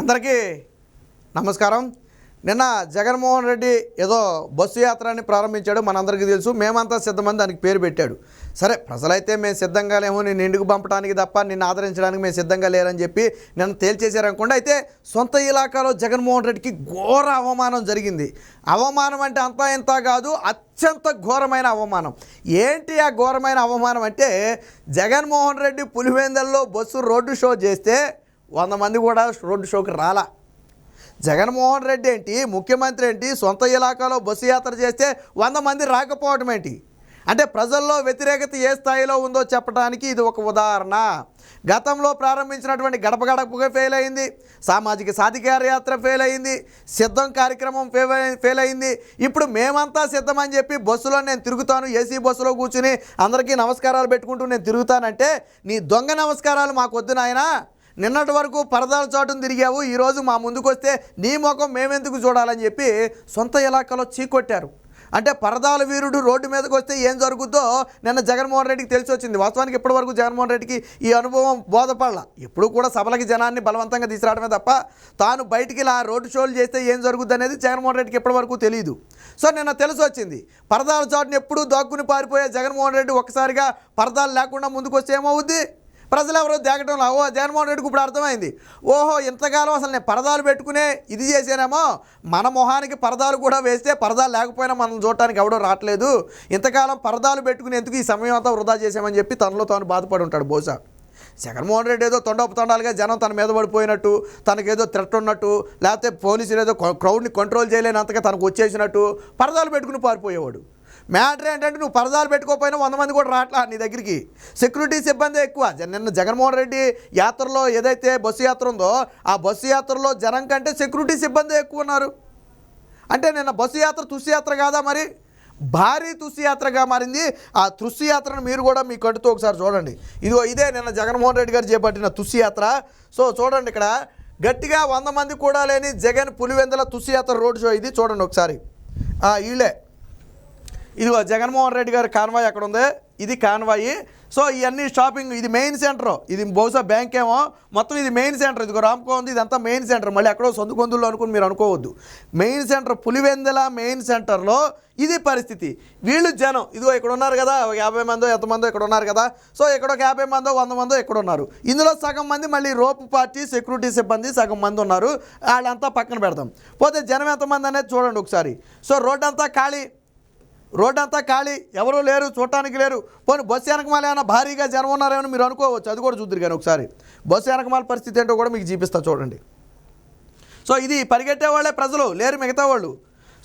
అందరికీ నమస్కారం. నిన్న జగన్మోహన్ రెడ్డి ఏదో బస్సు యాత్రని ప్రారంభించాడు మనందరికీ తెలుసు. మేమంతా సిద్ధమని దానికి పేరు పెట్టాడు. సరే ప్రజలైతే మేము సిద్ధంగా లేము నేను ఇంటికి పంపడానికి తప్ప నిన్ను ఆదరించడానికి మేము సిద్ధంగా లేరని చెప్పి నిన్న తేల్చేశారనుకోండి అయితే సొంత ఇలాకాలో జగన్మోహన్ రెడ్డికి ఘోర అవమానం జరిగింది. అవమానం అంటే అంతా ఇంత కాదు అత్యంత ఘోరమైన అవమానం. ఏంటి ఆ ఘోరమైన అవమానం అంటే జగన్మోహన్ రెడ్డి పులివెందల్లో బస్సు రోడ్డు షో చేస్తే వంద మంది కూడా రోడ్డు షోకి రాలా. జగన్మోహన్ రెడ్డి ఏంటి ముఖ్యమంత్రి ఏంటి సొంత ఇలాకాలో బస్సు యాత్ర చేస్తే వంద మంది రాకపోవడం ఏంటి? అంటే ప్రజల్లో వ్యతిరేకత ఏ స్థాయిలో ఉందో చెప్పడానికి ఇది ఒక ఉదాహరణ. గతంలో ప్రారంభించినటువంటి గడప గడపగా ఫెయిల్ అయింది సామాజిక సాధికార యాత్ర ఫెయిల్ అయింది సిద్ధం కార్యక్రమం ఫెయిల్ ఫెయిల్ అయింది. ఇప్పుడు మేమంతా సిద్ధమని చెప్పి బస్సులో నేను తిరుగుతాను ఏసీ బస్సులో కూర్చుని అందరికీ నమస్కారాలు పెట్టుకుంటూ నేను తిరుగుతానంటే నీ దొంగ నమస్కారాలు మాకు వద్దు నాయనా. నిన్నటి వరకు పరదాల చాటును తిరిగావు ఈరోజు మా ముందుకు వస్తే నీ ముఖం మేమెందుకు చూడాలని చెప్పి సొంత ఇలాకాలో చీకొట్టారు. అంటే పరదాల వీరుడు రోడ్డు మీదకి వస్తే ఏం జరుగుద్దో నిన్న జగన్మోహన్ రెడ్డికి తెలిసి వచ్చింది. వాస్తవానికి ఇప్పటి వరకు జగన్మోహన్ రెడ్డికి ఈ అనుభవం బోధపడాల. ఎప్పుడు కూడా సభలకి జనాన్ని బలవంతంగా తీసుకురావడమే తప్ప తాను బయటికి ఇలా రోడ్డు షోలు చేస్తే ఏం జరుగుద్ది అనేది జగన్మోహన్ రెడ్డికి ఇప్పటి వరకు తెలియదు సో నిన్న తెలిసి వచ్చింది పరదాల చాటుని ఎప్పుడూ దాక్కుని పారిపోయే జగన్మోహన్ రెడ్డి ఒక్కసారిగా పరదాలు లేకుండా ముందుకు వస్తే ఏమవుద్ది? ప్రజలు ఎవరో దేగటంలో ఓ జగన్మోహన్ రెడ్డికి ఇప్పుడు అర్థమైంది. ఓహో ఇంతకాలం అసలు నేను పరదాలు పెట్టుకునే ఇది చేశానేమో? మన మొహానికి పరదాలు కూడా వేస్తే పరదాలు లేకపోయినా మనం చూడటానికి ఎవడో రావట్లేదు. ఇంతకాలం పరదాలు పెట్టుకుని ఎందుకు ఈ సమయం అంతా వృధా చేసామని చెప్పి తనలో తాను బాధపడి ఉంటాడు బహుశా. జగన్మోహన్ రెడ్డి ఏదో తొండపు తొండాలుగా జనం తన మీద పడిపోయినట్టు తనకేదో థ్రెట్ ఉన్నట్టు లేకపోతే పోలీసులు ఏదో క్రౌడ్ని కంట్రోల్ చేయలేనంతగా తనకు వచ్చేసినట్టు పరదాలు పెట్టుకుని పారిపోయేవాడు. మ్యాటర్ ఏంటంటే నువ్వు పరదాలు పెట్టుకోకపోయినా వంద మంది కూడా రావట్లా నీ దగ్గరికి. సెక్యూరిటీ సిబ్బంది ఎక్కువ. జ- నిన్న జగన్మోహన్ రెడ్డి యాత్రలో ఏదైతే బస్సు యాత్ర ఉందో ఆ బస్సు యాత్రలో జనం కంటే సెక్యూరిటీ సిబ్బంది ఎక్కువ ఉన్నారు. అంటే నిన్న బస్సు యాత్ర తుస్యాత్ర కాదా మరి? భారీ తుస్యాత్రగా మారింది. ఆ తుస్యాత్రను మీరు కూడా మీ కంటితో ఒకసారి చూడండి. ఇదిగో ఇదే నిన్న జగన్మోహన్ రెడ్డి గారు చేపట్టిన తుస్యాత్ర సో చూడండి ఇక్కడ గట్టిగా వంద మంది కూడా లేని జగన్ పులివెందుల తుస్యాత్ర రోడ్ షో ఇది చూడండి ఒకసారి. వీళ్ళే ఇదిగో జగన్మోహన్ రెడ్డి గారి కాన్వాయ్ అక్కడ ఉంది? ఇది కాన్వాయి. సో ఇవన్నీ షాపింగ్ ఇది మెయిన్ సెంటర్. ఇది బహుశా బ్యాంక్ ఏమో. మొత్తం ఇది మెయిన్ సెంటర్. ఇదిగో రామ్కో ఉంది. ఇదంతా మెయిన్ సెంటర్. మళ్ళీ ఎక్కడో సొంత అనుకుని మీరు అనుకోవద్దు. మెయిన్ సెంటర్ పులివెందుల మెయిన్ సెంటర్లో ఇది పరిస్థితి. వీళ్ళు జనం. ఇదిగో ఇక్కడ ఉన్నారు కదా ఒక యాభై మందో ఎంతమందో ఇక్కడ ఉన్నారు కదా. సో ఇక్కడ ఒక యాభై మందో వంద మందో ఇక్కడ ఉన్నారు. ఇందులో సగం మంది మళ్ళీ రోపు పార్టీ సెక్యూరిటీ సిబ్బంది సగం మంది ఉన్నారు. వాళ్ళంతా పక్కన పెడదాం. పోతే జనం ఎంతమంది అనేది చూడండి ఒకసారి. సో రోడ్ అంతా ఖాళీ. రోడ్డంతా ఖాళీ ఎవరూ లేరు చూడటానికి లేరు. పోనీ బస్సు వెనకమాల ఏమైనా భారీగా జనం ఉన్నారేమో మీరు అనుకోవచ్చు. అది కూడా చూద్దరు కానీ ఒకసారి. బస్సు వెనకమాల పరిస్థితి ఏంటో కూడా మీకు చూపిస్తా చూడండి. సో ఇది పరిగెట్టే వాళ్ళే ప్రజలు లేరు మిగతా వాళ్ళు.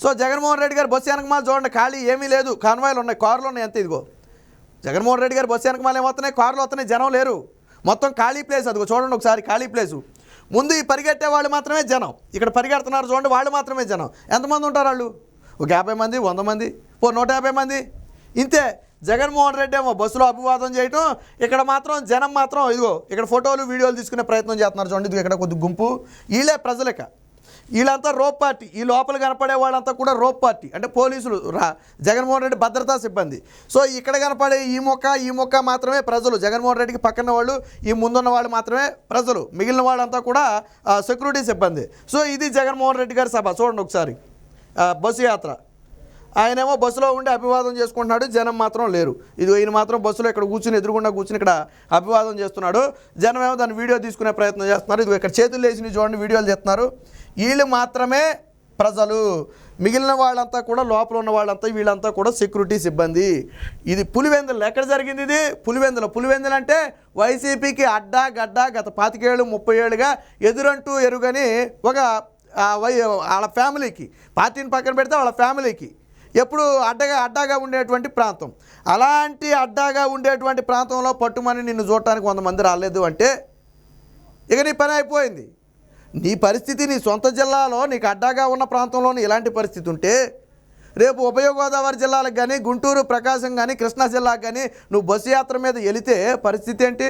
సో జగన్మోహన్ రెడ్డి గారు బస్సు వెనకమాల చూడండి ఖాళీ ఏమీ లేదు. కాన్వాయిలు ఉన్నాయి కార్లు ఉన్నాయి అంతే ఇదిగో. జగన్మోహన్ రెడ్డి గారు బస్సు వెనకమాల ఏమవుతున్నాయి? కార్లు వస్తున్నాయి జనం లేరు. మొత్తం ఖాళీ ప్లేస్ అదిగో చూడండి ఒకసారి ఖాళీ ప్లేసు. ముందు ఈ పరిగెట్టే వాళ్ళు మాత్రమే జనం. ఇక్కడ పరిగెడుతున్నారు చూడండి వాళ్ళు మాత్రమే జనం. ఎంతమంది ఉంటారు వాళ్ళు? ఒక యాభై మంది వంద మంది ఓ నూట యాభై మంది. ఇంతే. జగన్మోహన్ రెడ్డి ఏమో బస్సులో అభివాదం చేయటం ఇక్కడ మాత్రం జనం మాత్రం ఇదిగో ఇక్కడ ఫోటోలు వీడియోలు తీసుకునే ప్రయత్నం చేస్తున్నారు చూడండి ఇదిగో ఇక్కడ కొద్ది గుంపు. వీళ్ళే ప్రజలక. వీళ్ళంతా రోప్ పార్టీ. ఈ లోపల కనపడే వాళ్ళంతా కూడా రోప్ పార్టీ. అంటే పోలీసులు రా జగన్మోహన్ రెడ్డి భద్రతా సిబ్బంది. సో ఇక్కడ కనపడే ఈ మొక్క ఈ మొక్క మాత్రమే ప్రజలు. జగన్మోహన్ రెడ్డికి పక్కన వాళ్ళు ఈ ముందున్న వాళ్ళు మాత్రమే ప్రజలు. మిగిలిన వాళ్ళంతా కూడా సెక్యూరిటీ సిబ్బంది. సో ఇది జగన్మోహన్ రెడ్డి గారి సభ. చూడండి ఒకసారి. బస్సు యాత్ర. ఆయనేమో బస్సులో ఉండి అభివాదం చేసుకుంటున్నాడు జనం మాత్రం లేరు. ఇది ఈయన మాత్రం బస్సులో ఇక్కడ కూర్చుని ఎదురుగుండా కూర్చుని ఇక్కడ అభివాదం చేస్తున్నాడు. జనం ఏమో దాన్ని వీడియో తీసుకునే ప్రయత్నం చేస్తున్నారు. ఇది ఇక్కడ చేతులు వేసి చూడండి వీడియోలు చేస్తున్నారు. వీళ్ళు మాత్రమే ప్రజలు. మిగిలిన వాళ్ళంతా కూడా లోపల ఉన్న వాళ్ళంతా వీళ్ళంతా కూడా సెక్యూరిటీ సిబ్బంది. ఇది పులివెందులు ఎక్కడ జరిగింది ఇది? పులివెందులు పులివెందులు అంటే వైసీపీకి అడ్డా గడ్డ గత పాతికేళ్ళు ముప్పై ఏళ్ళుగా ఎదురంటూ ఎరుగని ఒక వాళ్ళ ఫ్యామిలీకి పార్టీని పక్కన పెడితే వాళ్ళ ఫ్యామిలీకి. ఎప్పుడు అడ్డగా అడ్డాగా ఉండేటువంటి ప్రాంతం. అలాంటి అడ్డాగా ఉండేటువంటి ప్రాంతంలో పట్టుమని నిన్ను చూడటానికి కొంతమంది రాలేదు అంటే ఇక నీ పని అయిపోయింది. నీ పరిస్థితి నీ సొంత జిల్లాలో నీకు అడ్డాగా ఉన్న ప్రాంతంలోని ఇలాంటి పరిస్థితి ఉంటే రేపు ఉభయ గోదావరి జిల్లాలకు కానీ గుంటూరు ప్రకాశం కానీ కృష్ణా జిల్లాకు కానీ నువ్వు బస్సు యాత్ర మీద వెళితే పరిస్థితి ఏంటి?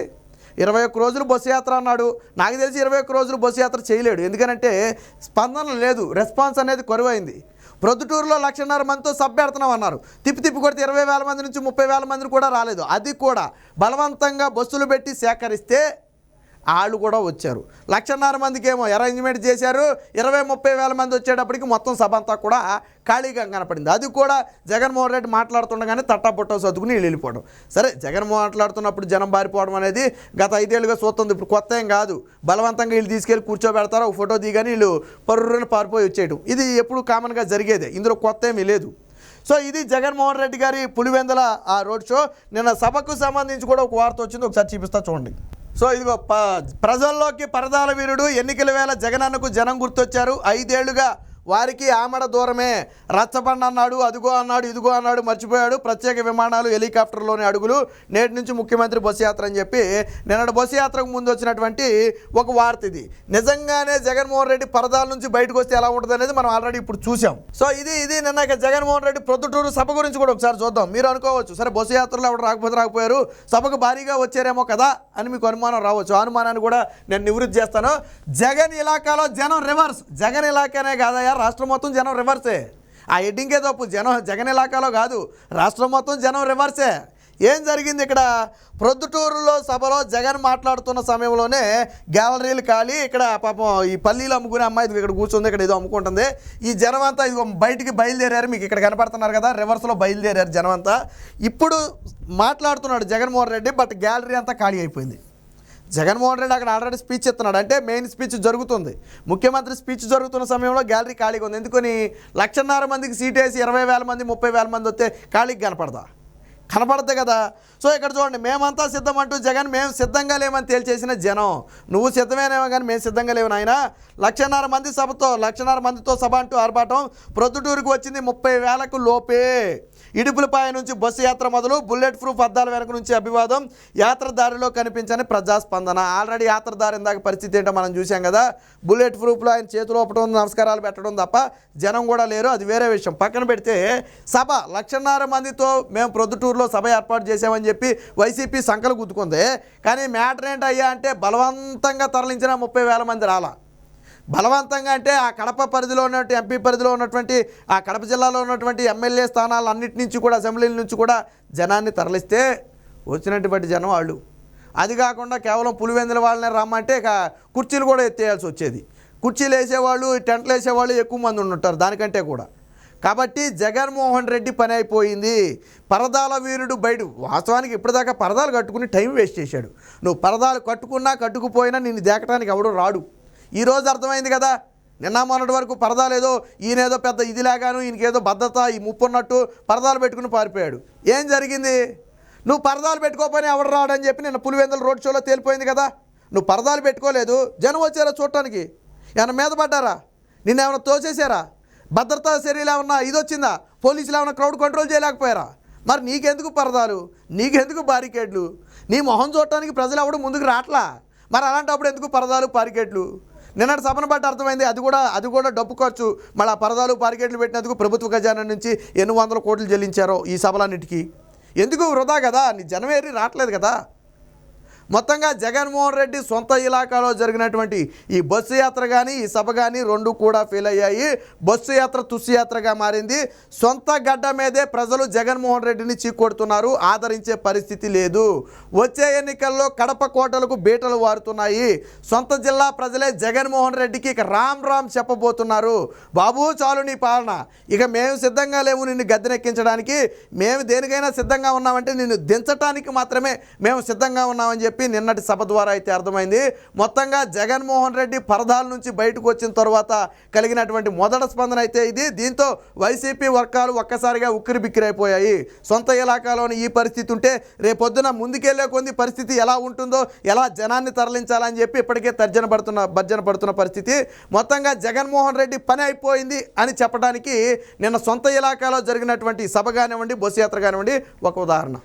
ఇరవై ఒక్క రోజులు బస్సు యాత్ర అన్నాడు. నాకు తెలిసి ఇరవై ఒక్క రోజులు బస్సు యాత్ర చేయలేడు. ఎందుకనంటే స్పందన లేదు. రెస్పాన్స్ అనేది కొరువైంది. ప్రొద్దుటూరులో లక్షన్నర మందితో సబ్ పెడుతున్నాం అన్నారు. తిప్పి తిప్పి కొడితే ఇరవై వేల మంది నుంచి ముప్పై వేల మందిని కూడా రాలేదు. అది కూడా బలవంతంగా బస్సులు పెట్టి సేకరిస్తే వాళ్ళు కూడా వచ్చారు. లక్షన్నర మందికి ఏమో అరేంజ్మెంట్ చేశారు. ఇరవై ముప్పై వేల మంది వచ్చేటప్పటికి మొత్తం సభ అంతా కూడా ఖాళీగా కనపడింది. అది కూడా జగన్మోహన్ రెడ్డి మాట్లాడుతుండగానే తట్టబుట్ట సర్దుకుని వీళ్ళు వెళ్ళిపోవడం. సరే జగన్మోహన్ మాట్లాడుతున్నప్పుడు జనం బారిపోవడం అనేది గత ఐదేళ్ళుగా చూస్తుంది. ఇప్పుడు కొత్త ఏం కాదు. బలవంతంగా వీళ్ళు తీసుకెళ్ళి కూర్చోబెడతారు? ఒక ఫోటో దిగని వీళ్ళు పర్రుని పారిపోయి వచ్చేయడం ఇది ఎప్పుడు కామన్గా జరిగేదే. ఇందులో కొత్త ఏమీ లేదు. సో ఇది జగన్మోహన్ రెడ్డి గారి పులివెందల ఆ రోడ్ షో. నిన్న సభకు సంబంధించి కూడా ఒక వార్త వచ్చింది. ఒకసారి చూపిస్తా చూడండి. సో ఇదిగో ప్రజల్లోకి పరదాల వీరుడు ఎన్నికల వేళ జగనన్నకు జనం గుర్తొచ్చారు. ఐదేళ్ళుగా వారికి ఆమడ దూరమే. రచ్చబండ అన్నాడు అదిగో అన్నాడు ఇదిగో అన్నాడు మర్చిపోయాడు. ప్రత్యేక విమానాలు హెలికాప్టర్లోని అడుగులు. నేటి నుంచి ముఖ్యమంత్రి బస్సు యాత్ర అని చెప్పి నిన్నటి బస్సు యాత్రకు ముందు వచ్చినటువంటి ఒక వార్త ఇది. నిజంగానే జగన్మోహన్ రెడ్డి పరదాల నుంచి బయటకు వస్తే ఎలా ఉంటుంది అనేది మనం ఆల్రెడీ ఇప్పుడు చూసాం సో ఇది ఇది నిన్న జగన్మోహన్ రెడ్డి ప్రొద్దుటూరు సభ గురించి కూడా ఒకసారి చూద్దాం. మీరు అనుకోవచ్చు సరే బస్సు యాత్రలో ఎవరు రాకపోతే రాకపోయారు సభకు భారీగా వచ్చారేమో కదా అని మీకు అనుమానం రావచ్చు. అనుమానాన్ని కూడా నేను నివృత్తి చేస్తాను. జగన్ ఇలాకాలో జనం రివర్స్ జగన్ ఇలాకానే కాదయ్యా రాష్ట్రం మొత్తం జనం రివర్సే ఆ ఎడ్డింగే తప్పు. జనం జగన్ ఇలాకాలో కాదు. రాష్ట్రం మొత్తం జనం రివర్సే ఏం. జరిగింది ఇక్కడ? ప్రొద్దుటూరులో సభలో జగన్ మాట్లాడుతున్న సమయంలోనే గ్యాలరీలు ఖాళీ. ఇక్కడ పాపం ఈ పల్లీలు అమ్ముకునే అమ్మాయి ఇది ఇక్కడ కూర్చుంది. ఇక్కడ ఏదో అమ్ముకుంటుంది. ఈ జనం అంతా ఇదిగో బయటికి బయలుదేరారు. మీకు ఇక్కడ కనపడుతున్నారు కదా రివర్స్లో బయలుదేరారు జనం అంతా ఇప్పుడు మాట్లాడుతున్నాడు జగన్మోహన్ రెడ్డి బట్ గ్యాలరీ అంతా ఖాళీ అయిపోయింది. జగన్మోహన్ రెడ్డి అక్కడ ఆల్రెడీ స్పీచ్ ఇస్తున్నాడు. అంటే మెయిన్ స్పీచ్ జరుగుతుంది. ముఖ్యమంత్రి స్పీచ్ జరుగుతున్న సమయంలో గ్యాలరీ ఖాళీగా ఉంది. ఎందుకని? లక్షన్నర మందికి సీట్ వేసి ఇరవై వేల మంది ముప్పై వేల మంది వస్తే ఖాళీకి కనపడదా? కనపడద్దు కదా? సో ఇక్కడ చూడండి మేమంతా సిద్ధం అంటూ జగన్ మేము సిద్ధంగా లేమని తేల్చేసిన జనం. నువ్వు సిద్ధమేనేమో కానీ మేము సిద్ధంగా లేవు నాయన. లక్షన్నర మంది సభతో లక్షన్నర మందితో సభ అంటూ ఆర్భాటం ప్రొద్దుటూరుకు వచ్చింది ముప్పై వేలకు లోపే. ఇడుపులపాయ నుంచి బస్సు యాత్ర మొదలు బుల్లెట్ ప్రూఫ్ అద్దాల వెనక నుంచి అభివాదం యాత్రదారిలో కనిపించని ప్రజాస్పందన. ఆల్రెడీ యాత్రదారి ఇందాక పరిస్థితి ఏంటో మనం చూసాం కదా. బుల్లెట్ ప్రూఫ్లో ఆయన చేతులు ఒప్పటం నమస్కారాలు పెట్టడం తప్ప జనం కూడా లేరు. అది వేరే విషయం. పక్కన పెడితే సభ లక్షన్నర మందితో మేము ప్రొద్దుటూరులో సభ ఏర్పాటు చేసామని చెప్పి వైసీపీ సంకలు గుద్దుకుంది. కానీ మ్యాటర్ ఏంటయ్యా అంటే బలవంతంగా తరలించిన ముప్పై వేల మంది రాలా. బలవంతంగా అంటే ఆ కడప పరిధిలో ఉన్నటువంటి ఎంపీ పరిధిలో ఉన్నటువంటి ఆ కడప జిల్లాలో ఉన్నటువంటి ఎమ్మెల్యే స్థానాలు అన్నిటి నుంచి కూడా అసెంబ్లీల నుంచి కూడా జనాన్ని తరలిస్తే వచ్చినటువంటి జనం వాళ్ళు. అది కాకుండా కేవలం పులివెందుల వాళ్ళనే రమ్మంటే ఇక కుర్చీలు కూడా ఎత్తేయాల్సి వచ్చేది. కుర్చీలు వేసేవాళ్ళు టెంట్లు వేసేవాళ్ళు ఎక్కువ మంది ఉంటుంటారు దానికంటే కూడా. కాబట్టి జగన్మోహన్ రెడ్డి పని అయిపోయింది. పరదాల వీరుడు బయట వాస్తవానికి ఇప్పటిదాకా పరదాలు కట్టుకుని టైం వేస్ట్ చేశాడు. నువ్వు పరదాలు కట్టుకున్నా కట్టుకుపోయినా నిన్ను దేకటానికి ఎవడు రాడు. ఈరోజు అర్థమైంది కదా. నిన్న మొన్నటి వరకు పరదాలేదో ఏదో ఈయనేదో పెద్ద ఇది లేగాను ఈయనకేదో భద్రత ఈ ముప్పు ఉన్నట్టు పరదాలు పెట్టుకుని పారిపోయాడు. ఏం జరిగింది? నువ్వు పరదాలు పెట్టుకోకపోయినా ఎవడు రాడని చెప్పి నిన్న పులివెందుల రోడ్ షోలో తేలిపోయింది కదా. నువ్వు పరదాలు పెట్టుకోలేదు. జనం వచ్చారా చూడటానికి? ఏమైనా మీద పడ్డారా? నిన్నేమైనా తోసేసారా భద్రతా చర్యలు ఏమన్నా ఇది వచ్చిందా? పోలీసులు ఏమైనా క్రౌడ్ కంట్రోల్ చేయలేకపోయారా? మరి నీకెందుకు పరదాలు? నీకెందుకు బారికేడ్లు? నీ మొహం చూడటానికి ప్రజలు ఎవడు ముందుకు రావట్లా మరి అలాంటప్పుడు ఎందుకు పరదాలు పారికేట్లు నిన్నటి సభను బట్టి అర్థమైంది. అది కూడా అది కూడా డబ్బు ఖర్చు. మళ్ళీ ఆ పరదాలు పారికేట్లు పెట్టినందుకు ప్రభుత్వ ఖజానా నుంచి ఎన్ని వందల కోట్లు చెల్లించారో ఈ సభలన్నిటికీ. ఎందుకు వృధా కదా? నీ జనమేరి రావట్లేదు కదా? మొత్తంగా జగన్మోహన్ రెడ్డి సొంత ఇలాకాలో జరిగినటువంటి ఈ బస్సు యాత్ర కానీ ఈ సభ కానీ రెండు కూడా ఫెయిల్ అయ్యాయి. బస్సు యాత్ర తుస్సుయాత్రగా మారింది. సొంత గడ్డ మీదే ప్రజలు జగన్మోహన్ రెడ్డిని చీకొడుతున్నారు. ఆదరించే పరిస్థితి లేదు. వచ్చే ఎన్నికల్లో కడప కోటలకు బీటలు వారుతున్నాయి. సొంత జిల్లా ప్రజలే జగన్మోహన్ రెడ్డికి ఇక రామ్ రామ్ చెప్పబోతున్నారు. బాబు చాలు నీ పాలన. ఇక మేము సిద్ధంగా లేవు నిన్ను గద్దెనెక్కించడానికి. మేము దేనికైనా సిద్ధంగా ఉన్నామంటే నిన్ను దించడానికి మాత్రమే మేము సిద్ధంగా ఉన్నామని చెప్పి నిన్నటి సభ ద్వారా అయితే అర్థమైంది. మొత్తంగా జగన్మోహన్ రెడ్డి పరదాల నుంచి బయటకు వచ్చిన తర్వాత కలిగినటువంటి మొదటి స్పందన అయితే ఇది. దీంతో వైసీపీ వర్గాలు ఒక్కసారిగా ఉక్కిరి బిక్కిరైపోయాయి సొంత ఇలాకాలోని ఈ పరిస్థితి ఉంటే రేపొద్దున ముందుకెళ్ళే కొంది పరిస్థితి ఎలా ఉంటుందో ఎలా జనాన్ని తరలించాలని చెప్పి ఇప్పటికే తర్జన పడుతున్న భర్జన పడుతున్న పరిస్థితి. మొత్తంగా జగన్మోహన్ రెడ్డి పని అయిపోయింది అని చెప్పడానికి నిన్న సొంత ఇలాకాలో జరిగినటువంటి సభ కానివ్వండి బస్సు యాత్ర కానివ్వండి ఒక ఉదాహరణ.